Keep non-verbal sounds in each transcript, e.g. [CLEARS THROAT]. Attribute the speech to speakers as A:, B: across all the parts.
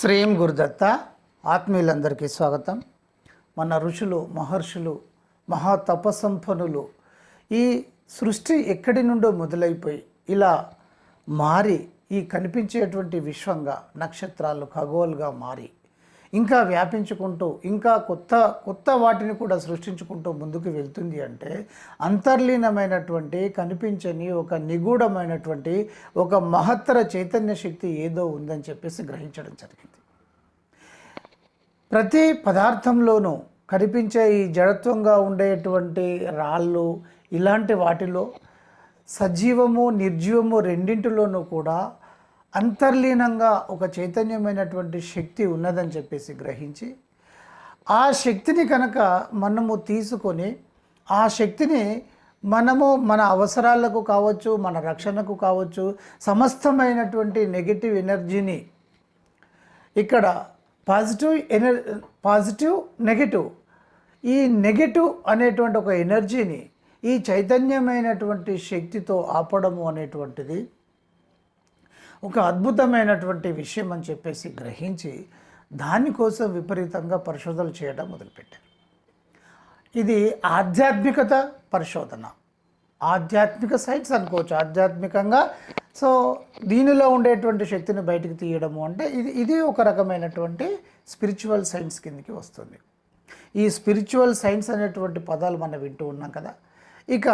A: శ్రీం గురుదత్త ఆత్మీయులందరికీ స్వాగతం. మన ఋషులు మహర్షులు మహా తపసంపన్నులు ఈ సృష్టి ఎక్కడి నుండో మొదలైపోయి ఇలా మారి ఈ కనిపించేటువంటి విశ్వంగా నక్షత్రాలు ఖగోలుగా మారి ఇంకా వ్యాపించుకుంటూ ఇంకా కొత్త కొత్త వాటిని కూడా సృష్టించుకుంటూ ముందుకు వెళ్తుంది అంటే అంతర్లీనమైనటువంటి కనిపించని ఒక నిగూఢమైనటువంటి ఒక మహత్తర చైతన్య శక్తి ఏదో ఉందని చెప్పేసి గ్రహించడం జరిగింది. ప్రతి పదార్థంలోనూ కనిపించే ఈ జడత్వంగా ఉండేటువంటి రాళ్ళు ఇలాంటి వాటిలో సజీవము నిర్జీవము రెండింటిలోనూ కూడా అంతర్లీనంగా ఒక చైతన్యమైనటువంటి శక్తి ఉన్నదని చెప్పేసి గ్రహించి ఆ శక్తిని కనుక మనము తీసుకొని ఆ శక్తిని మనము మన అవసరాలకు కావచ్చు మన రక్షణకు కావచ్చు సమస్తమైనటువంటి నెగిటివ్ ఎనర్జీని ఇక్కడ పాజిటివ్ ఎనర్ పాజిటివ్ నెగటివ్ ఈ నెగటివ్ అనేటువంటి ఒక ఎనర్జీని ఈ చైతన్యమైనటువంటి శక్తితో ఆపడము అనేటువంటిది ఒక అద్భుతమైనటువంటి విషయం అని చెప్పేసి గ్రహించి దానికోసం విపరీతంగా పరిశోధనలు చేయడం మొదలుపెట్టారు. ఇది ఆధ్యాత్మికత పరిశోధన. ఆధ్యాత్మిక సైన్స్ అనుకోవచ్చు. ఆధ్యాత్మికంగా సో దీనిలో ఉండేటువంటి శక్తిని బయటికి తీయడము అంటే ఇది ఇది ఒక రకమైనటువంటి స్పిరిచువల్ సైన్స్ కిందకి వస్తుంది. ఈ స్పిరిచువల్ సైన్స్ అనేటువంటి పదాలు మనం వింటూ ఉన్నాం కదా. ఇక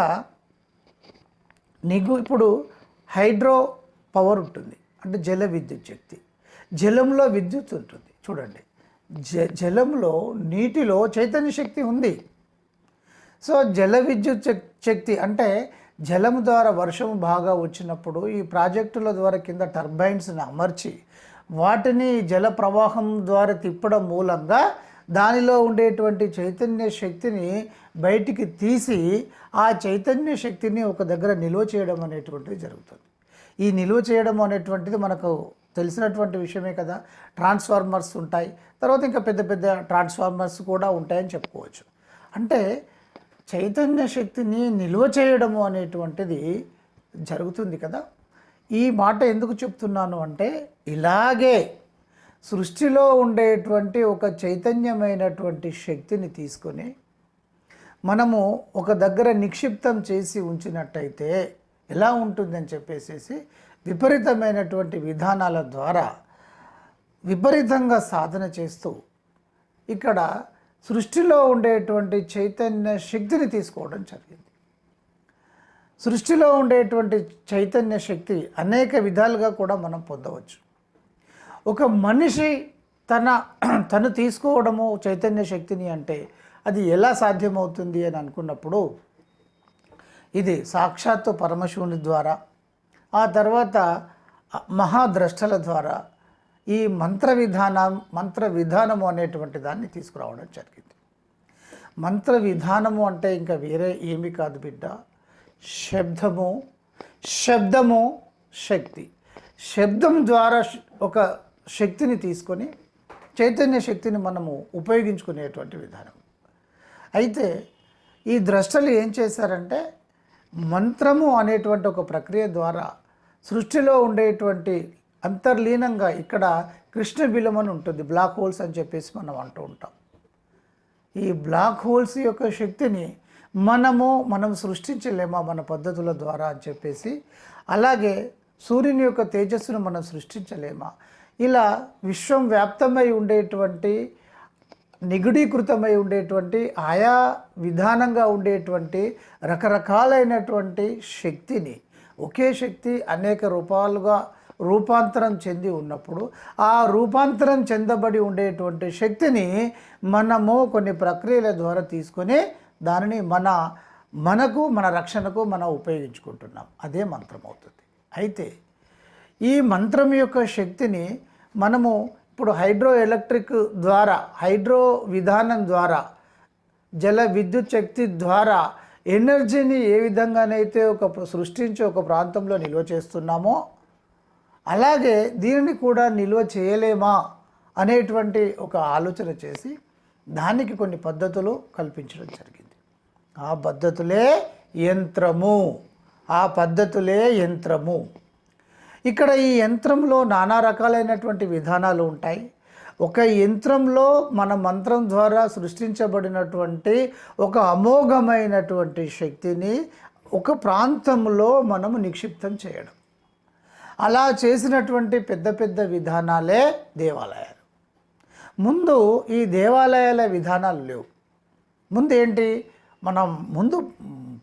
A: నీకు ఇప్పుడు హైడ్రో పవర్ ఉంటుంది. అంటే జల విద్యుత్ శక్తి. జలంలో విద్యుత్ ఉంటుంది. చూడండి. జ జలంలో నీటిలో చైతన్య శక్తి ఉంది. సో జల విద్యుత్ శక్- శక్తి అంటే జలం ద్వారా వర్షం బాగా వచ్చినప్పుడు ఈ ప్రాజెక్టుల ద్వారా కింద టర్బైన్స్ని అమర్చి వాటిని జల ప్రవాహం ద్వారా తిప్పడం మూలంగా దానిలో ఉండేటువంటి చైతన్య శక్తిని బయటికి తీసి ఆ చైతన్య శక్తిని ఒక దగ్గర నిల్వ చేయడం అనేటువంటిది జరుగుతుంది. ఈ నిలువ చేయడం అనేటువంటిది మనకు తెలిసినటువంటి విషయమే కదా. ట్రాన్స్ఫార్మర్స్ ఉంటాయి. తర్వాత ఇంకా పెద్ద పెద్ద ట్రాన్స్ఫార్మర్స్ కూడా ఉంటాయని చెప్పుకోవచ్చు. అంటే చైతన్య శక్తిని నిల్వ చేయడము అనేటువంటిది జరుగుతుంది కదా. ఈ మాట ఎందుకు చెప్తున్నాను అంటే ఇలాగే సృష్టిలో ఉండేటువంటి ఒక చైతన్యమైనటువంటి శక్తిని తీసుకొని మనము ఒక దగ్గర నిక్షిప్తం చేసి ఉంచినట్టయితే ఎలా ఉంటుందని చెప్పేసి విపరీతమైనటువంటి విధానాల ద్వారా విపరీతంగా సాధన చేస్తూ ఇక్కడ సృష్టిలో ఉండేటువంటి చైతన్య శక్తిని తీసుకోవడం జరిగింది. సృష్టిలో ఉండేటువంటి చైతన్య శక్తి అనేక విధాలుగా కూడా మనం పొందవచ్చు. ఒక మనిషి తన [CLEARS THROAT] తను తీసుకోవడము చైతన్య శక్తిని అంటే అది ఎలా సాధ్యమవుతుంది అని అనుకున్నప్పుడు ఇది సాక్షాత్తు పరమశివుని ద్వారా ఆ తర్వాత మహాద్రష్టల ద్వారా ఈ మంత్ర విధానం మంత్ర విధానము అనేటువంటి దాన్ని తీసుకురావడం జరిగింది. మంత్ర విధానము అంటే ఇంకా వేరే ఏమీ కాదు బిడ్డ. శబ్దము శబ్దము శక్తి. శబ్దం ద్వారా ఒక శక్తిని తీసుకొని చైతన్య శక్తిని మనము ఉపయోగించుకునేటువంటి విధానం. అయితే ఈ ద్రష్టలు ఏం చేశారంటే మంత్రము అనేటువంటి ఒక ప్రక్రియ ద్వారా సృష్టిలో ఉండేటువంటి అంతర్లీనంగా ఇక్కడ కృష్ణ బిలం అని ఉంటుంది బ్లాక్ హోల్స్ అని చెప్పేసి మనం అంటూ ఉంటాం. ఈ బ్లాక్ హోల్స్ యొక్క శక్తిని మనము మనం సృష్టించలేమా మన పద్ధతుల ద్వారా అని చెప్పేసి అలాగే సూర్యుని యొక్క తేజస్సును మనం సృష్టించలేమా? ఇలా విశ్వం వ్యాప్తమై ఉండేటువంటి నిగుడీకృతమై ఉండేటువంటి ఆయా విధానంగా ఉండేటువంటి రకరకాలైనటువంటి శక్తిని ఒకే శక్తి అనేక రూపాలుగా రూపాంతరం చెంది ఉన్నప్పుడు ఆ రూపాంతరం చెందబడి ఉండేటువంటి శక్తిని మనము కొన్ని ప్రక్రియల ద్వారా తీసుకొని దానిని మన మనకు మన రక్షణకు మనం ఉపయోగించుకుంటున్నాం. అదే మంత్రం అవుతుంది. అయితే ఈ మంత్రం యొక్క శక్తిని మనము ఇప్పుడు హైడ్రో ఎలక్ట్రిక్ ద్వారా హైడ్రో విధానం ద్వారా జల విద్యుత్ శక్తి ద్వారా ఎనర్జీని ఏ విధంగానైతే ఒక సృష్టించి ఒక ప్రాంతంలో నిల్వ చేస్తున్నామో అలాగే దీనిని కూడా నిల్వ చేయలేమా అనేటువంటి ఒక ఆలోచన చేసి దానికి కొన్ని పద్ధతులు కల్పించడం జరిగింది. ఆ పద్ధతులే యంత్రము. ఆ పద్ధతులే యంత్రము. ఇక్కడ ఈ యంత్రంలో నానా రకాలైనటువంటి విధానాలు ఉంటాయి. ఒక యంత్రంలో మన మంత్రం ద్వారా సృష్టించబడినటువంటి ఒక అమోఘమైనటువంటి శక్తిని ఒక ప్రాంతంలో మనము నిక్షిప్తం చేయడం. అలా చేసినటువంటి పెద్ద పెద్ద విధానాలే దేవాలయాలు. ముందు ఈ దేవాలయాల విధానాలు లేవు. ముందు ఏంటి మనం ముందు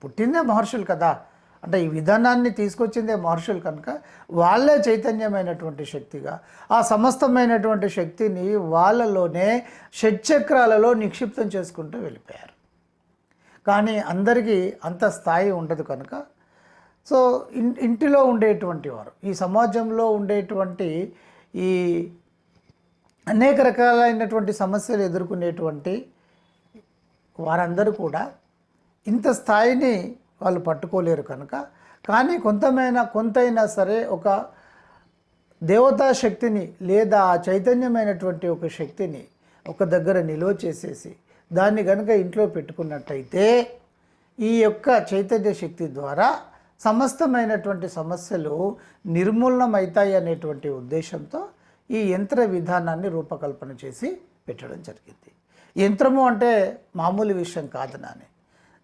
A: పుట్టిందే మహర్షులు కదా. అంటే ఈ విధానాన్ని తీసుకొచ్చిందే మహర్షులు కనుక వాళ్ళే చైతన్యమైనటువంటి శక్తిగా ఆ సమస్తమైనటువంటి శక్తిని వాళ్ళలోనే షట్చక్రాలలో నిక్షిప్తం చేసుకుంటూ వెళ్ళిపోయారు. కానీ అందరికీ అంత స్థాయి ఉండదు కనుక. సో ఇన్ ఇంటిలో ఉండేటువంటి వారు ఈ సమాజంలో ఉండేటువంటి ఈ అనేక రకాలైనటువంటి సమస్యలు ఎదుర్కొనేటువంటి వారందరూ కూడా ఇంత స్థాయిని వాళ్ళు పట్టుకోలేరు కనుక. కానీ కొంతమైనా కొంతైనా సరే ఒక దేవతా శక్తిని లేదా ఆ చైతన్యమైనటువంటి ఒక శక్తిని ఒక దగ్గర నిల్వ చేసేసి దాన్ని కనుక ఇంట్లో పెట్టుకున్నట్టయితే ఈ యొక్క చైతన్య శక్తి ద్వారా సమస్తమైనటువంటి సమస్యలు నిర్మూలనమవుతాయి అనేటువంటి ఉద్దేశంతో ఈ యంత్ర విధానాన్ని రూపకల్పన చేసి పెట్టడం జరిగింది. యంత్రము అంటే మామూలు విషయం కాదు నాని.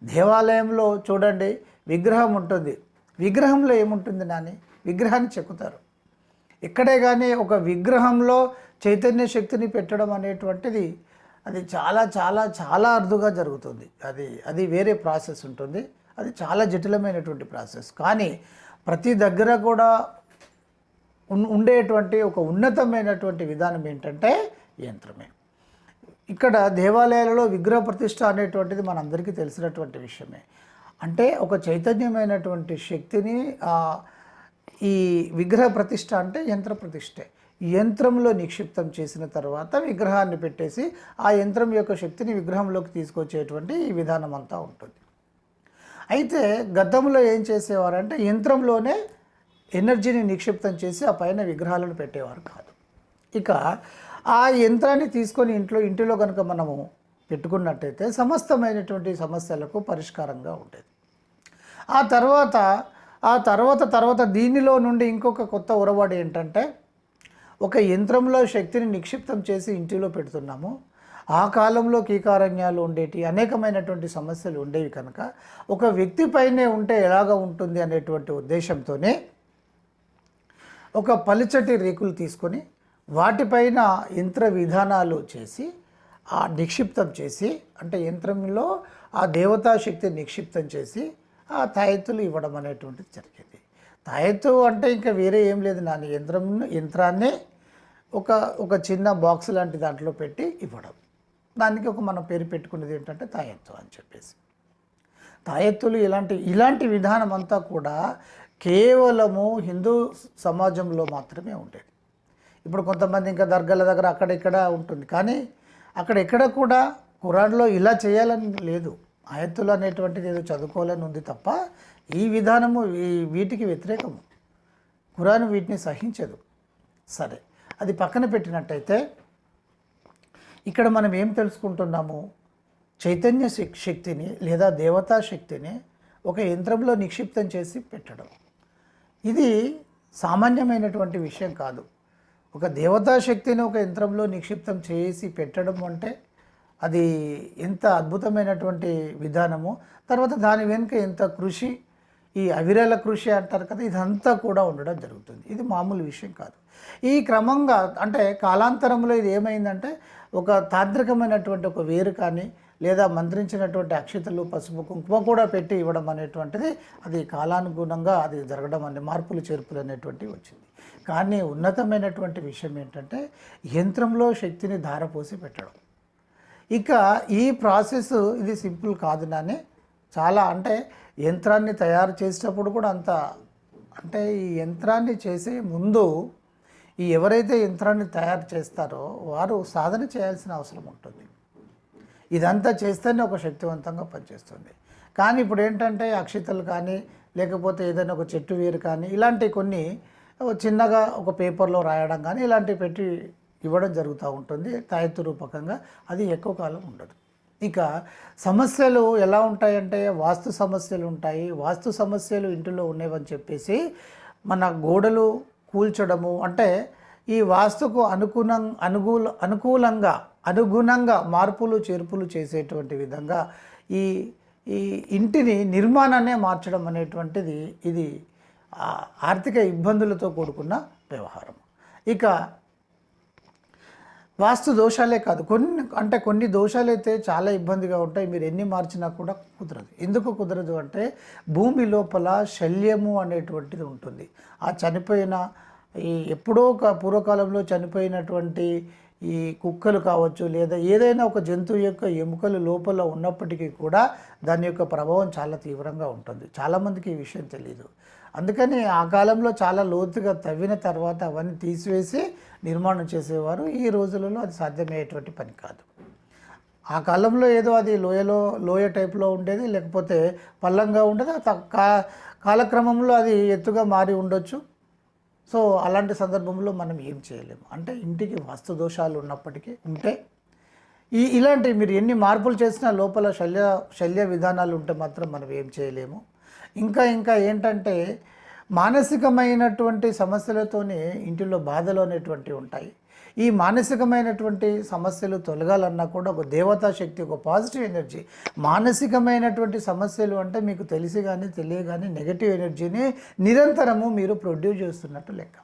A: దేవాలయంలో చూడండి విగ్రహం ఉంటుంది. విగ్రహంలో ఏముంటుంది నాని? విగ్రహాన్ని చెక్కుతారు. ఇక్కడే కానీ ఒక విగ్రహంలో చైతన్య శక్తిని పెట్టడం అనేటువంటిది అది చాలా చాలా చాలా అరుదుగా జరుగుతుంది. అది అది వేరే ప్రాసెస్ ఉంటుంది. అది చాలా జటిలమైనటువంటి ప్రాసెస్. కానీ ప్రతి దగ్గర కూడా ఉండేటువంటి ఒక ఉన్నతమైనటువంటి విధానం ఏంటంటే యంత్రమే. ఇక్కడ దేవాలయాలలో విగ్రహ ప్రతిష్ట అనేటువంటిది మనందరికీ తెలిసినటువంటి విషయమే. అంటే ఒక చైతన్యమైనటువంటి శక్తిని ఈ విగ్రహ ప్రతిష్ట అంటే యంత్ర ప్రతిష్టే. యంత్రంలో నిక్షిప్తం చేసిన తర్వాత విగ్రహాన్ని పెట్టేసి ఆ యంత్రం యొక్క శక్తిని విగ్రహంలోకి తీసుకొచ్చేటువంటి ఈ విధానం అంతా ఉంటుంది. అయితే గతంలో ఏం చేసేవారంటే యంత్రంలోనే ఎనర్జీని నిక్షిప్తం చేసి ఆ పైన విగ్రహాలను పెట్టేవారు కాదు. ఇక ఆ యంత్రాన్ని తీసుకొని ఇంట్లో ఇంటిలో కనుక మనము పెట్టుకున్నట్టయితే సమస్తమైనటువంటి సమస్యలకు పరిష్కారంగా ఉండేది ఆ తర్వాత ఆ తర్వాత తర్వాత దీనిలో నుండి ఇంకొక కొత్త ఉరవాడు ఏంటంటే ఒక యంత్రంలో శక్తిని నిక్షిప్తం చేసి ఇంటిలో పెడుతున్నాము. ఆ కాలంలో కీకారణ్యాలు ఉండేటి అనేకమైనటువంటి సమస్యలు ఉండేవి కనుక ఒక వ్యక్తి పైనే ఉంటే ఎలాగ ఉంటుంది అనేటువంటి ఉద్దేశంతోనే ఒక పలుచటి రేకులు తీసుకొని వాటిపైన యంత్ర విధానాలు చేసి ఆ నిక్షిప్తం చేసి అంటే యంత్రంలో ఆ దేవతా శక్తిని నిక్షిప్తం చేసి ఆ తాయెత్తులు ఇవ్వడం అనేటువంటిది జరిగింది. తాయెత్తు అంటే ఇంకా వేరే ఏం లేదు నాన్న. యంత్రం యంత్రాన్నే ఒక ఒక చిన్న బాక్స్ లాంటి దాంట్లో పెట్టి ఇవ్వడం. దానికి ఒక మనం పేరు పెట్టుకునేది ఏంటంటే తాయెత్తు అని చెప్పేసి. తాయెత్తులు ఇలాంటి ఇలాంటి విధానం అంతా కూడా కేవలము హిందూ సమాజంలో మాత్రమే ఉండేది. ఇప్పుడు కొంతమంది ఇంకా దర్గాల దగ్గర అక్కడ ఇక్కడ ఉంటుంది. కానీ అక్కడ ఎక్కడ కూడా ఖురాన్లో ఇలా చేయాలని లేదు. ఆయత్తులు అనేటువంటిది ఏదో చదువుకోవాలని ఉంది తప్ప ఈ విధానము ఈ వీటికి వ్యతిరేకము. ఖురాన్ వీటిని సహించదు. సరే అది పక్కన పెట్టినట్టయితే ఇక్కడ మనం ఏం తెలుసుకుంటున్నాము? చైతన్య శక్- శక్తిని లేదా దేవతా శక్తిని ఒక యంత్రంలో నిక్షిప్తం చేసి పెట్టడం. ఇది సామాన్యమైనటువంటి విషయం కాదు. ఒక దేవతా శక్తిని ఒక యంత్రంలో నిక్షిప్తం చేసి పెట్టడం అంటే అది ఎంత అద్భుతమైనటువంటి విధానము. తర్వాత దాని వెనుక ఎంత కృషి ఈ అవిరల కృషి అంటారు కదా ఇదంతా కూడా ఉండడం జరుగుతుంది. ఇది మామూలు విషయం కాదు. ఈ క్రమంగా అంటే కాలాంతరంలో ఇది ఏమైందంటే ఒక తాంత్రికమైనటువంటి ఒక వేరు కానీ లేదా మంత్రించినటువంటి అక్షతలు పసుపు కుంకుమ కూడా పెట్టి ఇవ్వడం అనేటువంటిది అది కాలానుగుణంగా అది జరగడం అనే మార్పులు చేర్పులు అనేటువంటివి వచ్చింది. కానీ ఉన్నతమైనటువంటి విషయం ఏంటంటే యంత్రంలో శక్తిని ధారపోసి పెట్టడం. ఇక ఈ ప్రాసెస్ ఇది సింపుల్ కాదు నాని. చాలా అంటే యంత్రాన్ని తయారు చేసేటప్పుడు కూడా అంత అంటే ఈ యంత్రాన్ని చేసే ముందు ఈ ఎవరైతే యంత్రాన్ని తయారు చేస్తారో వారు సాధన చేయాల్సిన అవసరం ఉంటుంది. ఇదంతా చేస్తేనే ఒక శక్తివంతంగా పనిచేస్తుంది. కానీ ఇప్పుడు ఏంటంటే అక్షితలు కానీ లేకపోతే ఏదైనా ఒక చెట్టు వేరు కానీ ఇలాంటి కొన్ని చిన్నగా ఒక పేపర్లో రాయడం కానీ ఇలాంటివి పెట్టి ఇవ్వడం జరుగుతూ ఉంటుంది. తాయత్తు రూపకంగా అది ఎక్కువ కాలం ఉండదు. ఇక సమస్యలు ఎలా ఉంటాయంటే వాస్తు సమస్యలు ఉంటాయి. వాస్తు సమస్యలు ఇంటిలో ఉండేవని చెప్పేసి మన గోడలు కూల్చడము అంటే ఈ వాస్తుకు అనుగుణం అనుకూల అనుకూలంగా అనుగుణంగా మార్పులు చేర్పులు చేసేటువంటి విధంగా ఈ ఈ ఇంటిని నిర్మాణాన్నే మార్చడం అనేటువంటిది ఇది ఆర్థిక ఇబ్బందులతో కూడుకున్న వ్యవహారం. ఇక వాస్తు దోషాలే కాదు. కొన్ని అంటే కొన్ని దోషాలు అయితే చాలా ఇబ్బందిగా ఉంటాయి. మీరు ఎన్ని మార్చినా కూడా కుదరదు. ఎందుకు కుదరదు అంటే భూమి లోపల శల్యము అనేటువంటిది ఉంటుంది. ఆ చనిపోయిన ఈ ఎప్పుడో ఒక పూర్వకాలంలో చనిపోయినటువంటి ఈ కుక్కలు కావచ్చు లేదా ఏదైనా ఒక జంతువు యొక్క ఎముకలు లోపల ఉన్నప్పటికీ కూడా దాని యొక్క ప్రభావం చాలా తీవ్రంగా ఉంటుంది. చాలామందికి ఈ విషయం తెలియదు అందుకని ఆ కాలంలో చాలా లోతుగా తవ్విన తర్వాత అవన్నీ తీసివేసి నిర్మాణం చేసేవారు. ఈ రోజులలో అది సాధ్యమయ్యేటువంటి పని కాదు. ఆ కాలంలో ఏదో అది లోయలో లోయ టైప్లో ఉండేది లేకపోతే పల్లంగా ఉండేది. త- కా కాలక్రమంలో అది ఎత్తుగా మారి ఉండొచ్చు. సో అలాంటి సందర్భంలో మనం ఏం చేయలేము. అంటే ఇంటికి వాస్తు దోషాలు ఉన్నప్పటికీ ఉంటే ఈ ఇలాంటి మీరు ఎన్ని మార్పులు చేసినా లోపల శల్య శల్య విధానాలు ఉంటే మాత్రం మనం ఏం చేయలేము. ఇంకా ఇంకా ఏంటంటే మానసికమైనటువంటి సమస్యలతోనే ఇంటిలో బాధలు అనేటువంటివి ఉంటాయి. ఈ మానసికమైనటువంటి సమస్యలు తొలగాలన్నా కూడా ఒక దేవతా శక్తి ఒక పాజిటివ్ ఎనర్జీ. మానసికమైనటువంటి సమస్యలు అంటే మీకు తెలిసి కానీ తెలియగానే నెగటివ్ ఎనర్జీని నిరంతరము మీరు ప్రొడ్యూస్ చేస్తున్నట్టు లెక్క.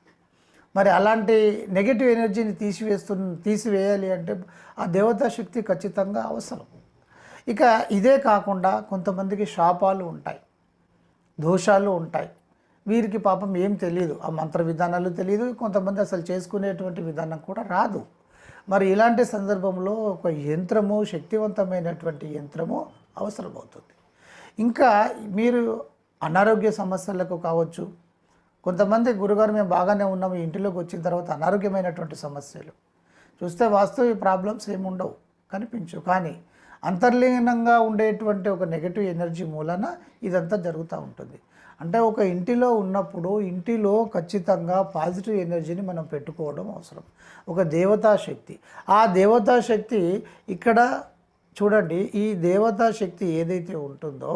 A: మరి అలాంటి నెగటివ్ ఎనర్జీని తీసివేస్తు తీసివేయాలి అంటే ఆ దేవతా శక్తి ఖచ్చితంగా అవసరం. ఇక ఇదే కాకుండా కొంతమందికి శాపాలు ఉంటాయి. దోషాలు ఉంటాయి. వీరికి పాపం ఏం తెలియదు ఆ మంత్ర విధానాలు తెలియదు కొంతమంది అసలు చేసుకునేటువంటి విధానం కూడా రాదు. మరి ఇలాంటి సందర్భంలో ఒక యంత్రము శక్తివంతమైనటువంటి యంత్రము అవసరమవుతుంది. ఇంకా మీరు అనారోగ్య సమస్యలకు కావచ్చు కొంతమంది గురుగారు మేము బాగానే ఉన్నాము ఇంటిలోకి వచ్చిన తర్వాత అనారోగ్యమైనటువంటి సమస్యలు. చూస్తే వాస్తవ ప్రాబ్లమ్స్ ఏమి ఉండవు కనిపించు కానీ అంతర్లీనంగా ఉండేటువంటి ఒక నెగటివ్ ఎనర్జీ మూలన ఇదంతా జరుగుతూ ఉంటుంది. అంటే ఒక ఇంటిలో ఉన్నప్పుడు ఇంటిలో ఖచ్చితంగా పాజిటివ్ ఎనర్జీని మనం పెట్టుకోవడం అవసరం. ఒక దేవతా శక్తి. ఆ దేవతా శక్తి ఇక్కడ చూడండి ఈ దేవతా శక్తి ఏదైతే ఉంటుందో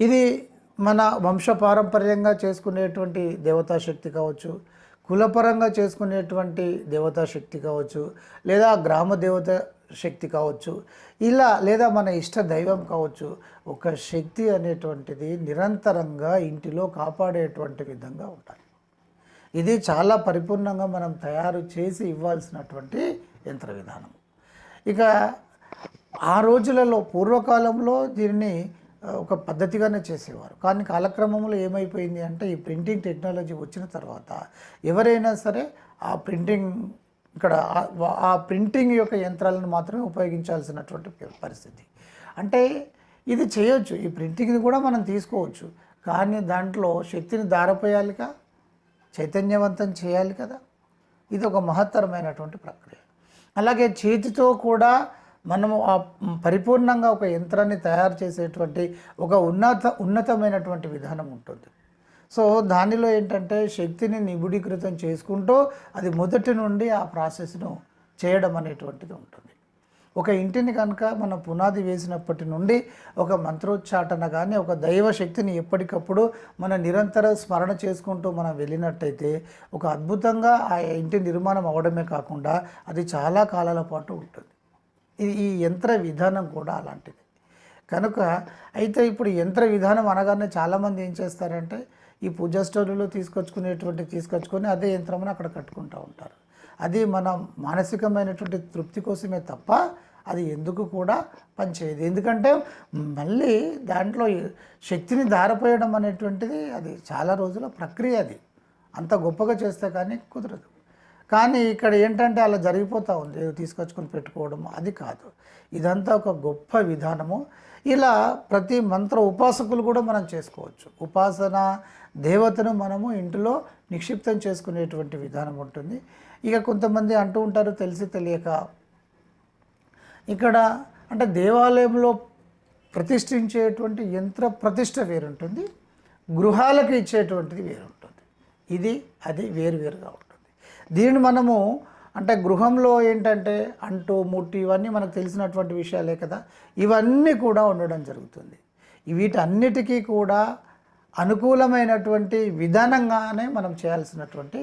A: ఇది మన వంశపారంపర్యంగా చేసుకునేటువంటి దేవతా శక్తి కావచ్చు కులపరంగా చేసుకునేటువంటి దేవతా శక్తి కావచ్చు లేదా గ్రామ దేవత శక్తి కావచ్చు ఇలా లేదా మన ఇష్ట దైవం కావచ్చు ఒక శక్తి అనేటువంటిది నిరంతరంగా ఇంటిలో కాపాడేటువంటి విధంగా ఉండాలి. ఇది చాలా పరిపూర్ణంగా మనం తయారు చేసి ఇవ్వాల్సినటువంటి యంత్ర విధానం. ఇక ఆ రోజులలో పూర్వకాలంలో దీనిని ఒక పద్ధతిగానే చేసేవారు. కానీ కాలక్రమంలో ఏమైపోయింది అంటే ఈ ప్రింటింగ్ టెక్నాలజీ వచ్చిన తర్వాత ఎవరైనా సరే ఆ ప్రింటింగ్ ఇక్కడ ఆ- ప్రింటింగ్ యొక్క యంత్రాలను మాత్రమే ఉపయోగించాల్సినటువంటి పరిస్థితి. అంటే ఇది చేయొచ్చు ఈ ప్రింటింగ్ని కూడా మనం తీసుకోవచ్చు కానీ దాంట్లో శక్తిని దారపోయాలిగా? చైతన్యవంతం చేయాలి కదా? ఇది ఒక మహత్తరమైనటువంటి ప్రక్రియ. అలాగే చేతితో కూడా మనము ఆ పరిపూర్ణంగా ఒక యంత్రాన్ని తయారు చేసేటువంటి ఒక ఉన్నత ఉన్నతమైనటువంటి విధానం ఉంటుంది. సో దానిలో ఏంటంటే శక్తిని నిబుడీకృతం చేసుకుంటూ అది మొదటి నుండి ఆ ప్రాసెస్ను చేయడం అనేటువంటిది ఉంటుంది. ఒక ఇంటిని కనుక మనం పునాది వేసినప్పటి నుండి ఒక మంత్రోచ్చాటన కానీ ఒక దైవ శక్తిని ఎప్పటికప్పుడు మన నిరంతర స్మరణ చేసుకుంటూ మనం వెళ్ళినట్టయితే ఒక అద్భుతంగా ఆ ఇంటి నిర్మాణం అవడమే కాకుండా అది చాలా కాలాల పాటు ఉంటుంది. ఇది ఈ యంత్ర విధానం కూడా అలాంటిది. కనుక అయితే ఇప్పుడు యంత్ర విధానం అనగానే చాలామంది ఏం చేస్తారంటే ఈ పూజా స్టోర్లలో తీసుకొచ్చుకునేటువంటి తీసుకొచ్చుకొని అదే యంత్రమును అక్కడ కట్టుకుంటూ ఉంటారు. అది మన మానసికమైనటువంటి తృప్తి కోసమే తప్ప అది ఎందుకు కూడా పనిచేయదు. ఎందుకంటే మళ్ళీ దాంట్లో శక్తిని దారపోయడం అనేటువంటిది అది చాలా రోజుల ప్రక్రియ అది. అంత గొప్పగా చేస్తే కానీ కుదరదు. కానీ ఇక్కడ ఏంటంటే అలా జరిగిపోతూ ఉంది తీసుకొచ్చుకొని పెట్టుకోవడం అది కాదు. ఇదంతా ఒక గొప్ప విధానము. ఇలా ప్రతి మంత్ర ఉపాసకులు కూడా మనం చేసుకోవచ్చు. ఉపాసన దేవతను మనము ఇంటిలో నిక్షిప్తం చేసుకునేటువంటి విధానం ఉంటుంది. ఇక కొంతమంది అంటూ ఉంటారు తెలిసి తెలియక. ఇక్కడ అంటే దేవాలయంలో ప్రతిష్ఠించేటువంటి యంత్ర ప్రతిష్ట వేరుంటుంది. గృహాలకు ఇచ్చేటువంటిది వేరుంటుంది. ఇది అది వేరువేరుగా ఉంటుంది. దీన్ని మనము అంటే గృహంలో ఏంటంటే అంటు ముట్టి ఇవన్నీ మనకు తెలిసినటువంటి విషయాలే కదా. ఇవన్నీ కూడా ఉండడం జరుగుతుంది. వీటన్నిటికీ కూడా అనుకూలమైనటువంటి విధానంగానే మనం చేయాల్సినటువంటి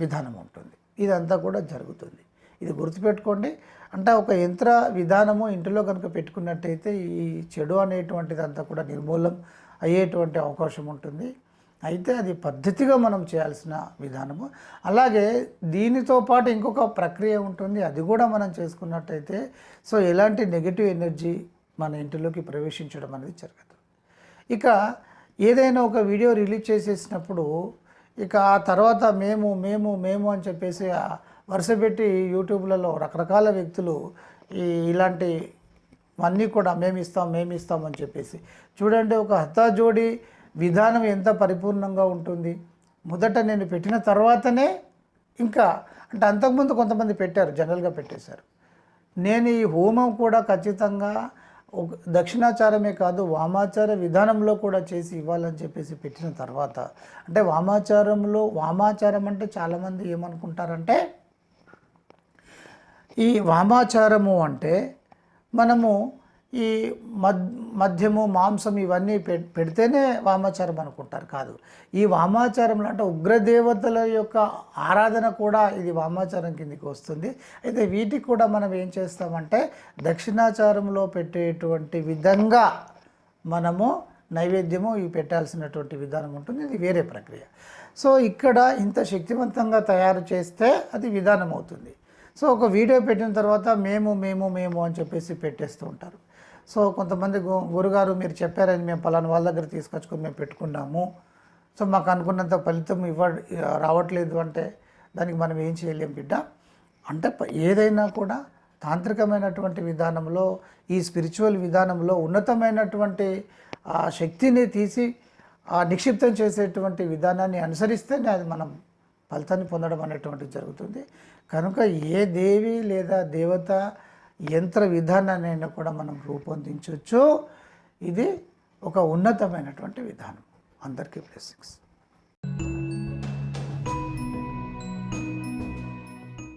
A: విధానం ఉంటుంది. ఇదంతా కూడా జరుగుతుంది. ఇది గుర్తుపెట్టుకోండి. అంటే ఒక యంత్ర విధానము ఇంటిలో కనుక పెట్టుకున్నట్టయితే ఈ చెడు అనేటువంటిది అంతా కూడా నిర్మూలం అయ్యేటువంటి అవకాశం ఉంటుంది. అయితే అది పద్ధతిగా మనం చేయాల్సిన విధానము. అలాగే దీనితో పాటు ఇంకొక ప్రక్రియ ఉంటుంది. అది కూడా మనం చేసుకున్నట్టయితే సో ఎలాంటి నెగిటివ్ ఎనర్జీ మన ఇంటిలోకి ప్రవేశించడం అనేది జరగదు. ఇక ఏదైనా ఒక వీడియో రిలీజ్ చేసేసినప్పుడు ఇక ఆ తర్వాత మేము మేము మేము అని చెప్పేసి వరుసపెట్టి వరుస పెట్టి యూట్యూబ్లలో రకరకాల వ్యక్తులు ఈ ఇలాంటి అన్నీ కూడా మేము ఇస్తాం మేము ఇస్తాం అని చెప్పేసి. చూడండి ఒక హతాజోడి విధానం ఎంత పరిపూర్ణంగా ఉంటుంది? మొదట నేను పెట్టిన తర్వాతనే ఇంకా అంటే అంతకుముందు కొంతమంది పెట్టారు జనరల్గా పెట్టేశారు. నేను ఈ హోమం కూడా ఖచ్చితంగా ఒక దక్షిణాచారమే కాదు వామాచార విధానంలో కూడా చేసి ఇవ్వాలని చెప్పేసి పెట్టిన తర్వాత అంటే వామాచారంలో వామాచారం అంటే చాలామంది ఏమనుకుంటారంటే ఈ వామాచారము అంటే మనము ఈ మద్ మద్యము మాంసం ఇవన్నీ పె పెడితేనే వామాచారం అనుకుంటారు కాదు. ఈ వామాచారంలో అంటే ఉగ్రదేవతల యొక్క ఆరాధన కూడా ఇది వామాచారం కిందికి వస్తుంది. అయితే వీటికి కూడా మనం ఏం చేస్తామంటే దక్షిణాచారంలో పెట్టేటువంటి విధంగా మనము నైవేద్యము ఇవి పెట్టాల్సినటువంటి విధానం ఉంటుంది. ఇది వేరే ప్రక్రియ. సో ఇక్కడ ఇంత శక్తివంతంగా తయారు చేస్తే అది విధానం అవుతుంది సో ఒక వీడియో పెట్టిన తర్వాత మేము మేము మేము అని చెప్పేసి పెట్టేస్తూ ఉంటారు. సో కొంతమంది గు- గురుగారు మీరు చెప్పారని మేము పలానా వాళ్ళ దగ్గర తీసుకొచ్చుకొని మేము పెట్టుకున్నాము. సో మాకు అనుకున్నంత ఫలితం ఇవ్వ రావట్లేదు అంటే దానికి మనం ఏం చేయలేం బిడ్డ. అంటే ఏదైనా కూడా తాంత్రికమైనటువంటి విధానంలో ఈ స్పిరిచువల్ విధానంలో ఉన్నతమైనటువంటి ఆ శక్తిని తీసి నిక్షిప్తం చేసేటువంటి విధానాన్ని అనుసరిస్తేనే అది మనం ఫలితాన్ని పొందడం అనేటువంటిది జరుగుతుంది. కనుక ఏ దేవి లేదా దేవత యంత్ర విధానాన్ని అయినా కూడా మనం రూపొందించవచ్చు ఇది ఒక ఉన్నతమైనటువంటి విధానం. అందరికీ బ్లెస్సింగ్స్